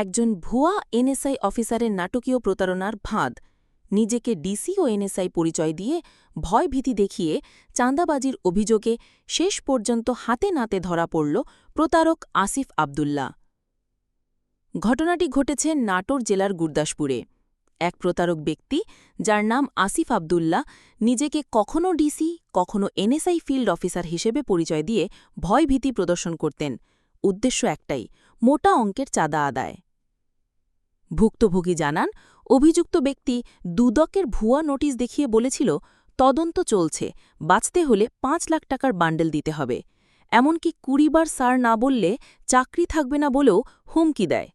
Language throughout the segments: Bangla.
একজন ভুয়া এনএসআই অফিসারের নাটকীয় প্রতারণার ভাঁদ নিজেকে ডিসি ও এনএসআই পরিচয় দিয়ে ভয়ভীতি দেখিয়ে চাঁদাবাজির অভিযোগে শেষ পর্যন্ত হাতে নাতে ধরা পড়ল প্রতারক আসিফ আবদুল্লা ঘটনাটি ঘটেছে নাটোর জেলার গুরদাসপুরে। এক প্রতারক ব্যক্তি, যার নাম আসিফ আবদুল্লা নিজেকে কখনও ডিসি কখনও এনএসআই ফিল্ড অফিসার হিসেবে পরিচয় দিয়ে ভয়ভীতি প্রদর্শন করতেন। উদ্দেশ্য একটাই, মোটা অঙ্কের চাঁদা আদায়। ভুক্তভোগী জানান, অভিযুক্ত ব্যক্তি দুদকের ভুয়া নোটিশ দেখিয়ে বলেছিল, তদন্ত চলছে, বাঁচতে হলে পাঁচ লাখ টাকার বান্ডেল দিতে হবে। এমনকি কুড়িবার সার না বললে চাকরি থাকবে না বলেও হুমকি দেয়।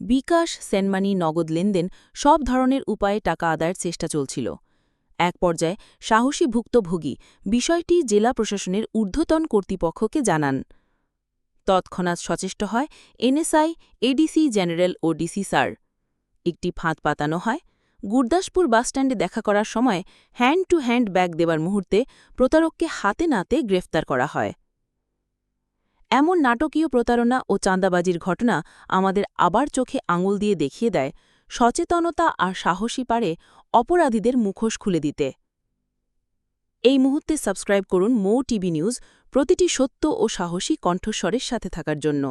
বিকাশ, সেনমানি, নগদ লেনদেন সব ধরনের উপায়ে টাকা আদায়ের চেষ্টা চলছিল। এক পর্যায়ে সাহসী ভুক্তভোগী বিষয়টি জেলা প্রশাসনের ঊর্ধ্বতন কর্তৃপক্ষকে জানান। তৎক্ষণাৎ সচেষ্ট হয় এনএসআই, এডিসি জেনারেল ও ডিসি স্যার। একটি ফাঁদ পাতানো হয়। গুরদাসপুর বাসস্ট্যান্ডে দেখা করার সময় হ্যান্ড টু হ্যান্ড ব্যাগ দেবার মুহূর্তে প্রতারককে হাতে নাতে গ্রেফতার করা হয়। এমন নাটকীয় প্রতারণা ও চাঁদাবাজির ঘটনা আমাদের আবার চোখে আঙুল দিয়ে দেখিয়ে দেয়, সচেতনতা আর সাহসী পারে অপরাধীদের মুখোশ খুলে দিতে। এই মুহূর্তে সাবস্ক্রাইব করুন মৌ টিভি নিউজ প্রতিটি সত্য ও সাহসী কণ্ঠস্বরের সাথে থাকার জন্য।